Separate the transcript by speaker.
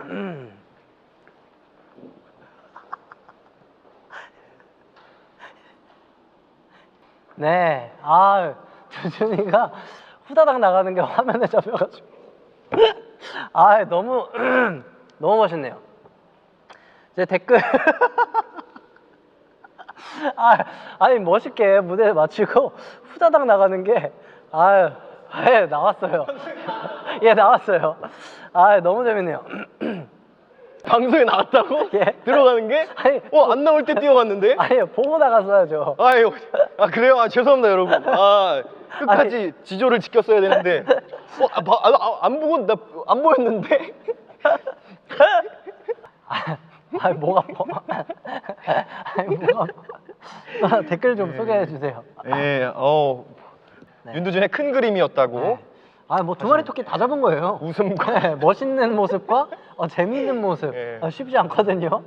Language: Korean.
Speaker 1: 음. 네, 아 조준이가 후다닥 나가는 게 화면에 잡혀가지고. 아 너무 너무 멋있네요. 이제 댓글. 아, 아니 멋있게 무대 마치고 후다닥 나가는 게 아유 예 나왔어요. 예 나왔어요. 아, 너무 재밌네요.
Speaker 2: 방송에 나왔다고?
Speaker 1: 예.
Speaker 2: 들어가는 게?
Speaker 1: 아니,
Speaker 2: 어, 안 나올 때 뛰어갔는데?
Speaker 1: 아니 보고 나갔어야죠.
Speaker 2: 아유, 아 그래요? 아 죄송합니다 여러분. 아 끝까지 지조를 지켰어야 되는데, 어, 아, 봐- 아, 아, 안 보고 나 안 보였는데?
Speaker 1: 아, 뭐가 아파? 아니, 뭐가 아파? 아, 댓글 좀 소개해 주세요.
Speaker 2: 예, 어
Speaker 1: 네.
Speaker 2: 윤두준의 큰 그림이었다고.
Speaker 1: 네. 아, 뭐 두 마리 토끼 다 잡은 거예요.
Speaker 2: 웃음과
Speaker 1: 네, 멋있는 모습과 어, 재미있는 모습
Speaker 2: 예.
Speaker 1: 어, 쉽지 않거든요.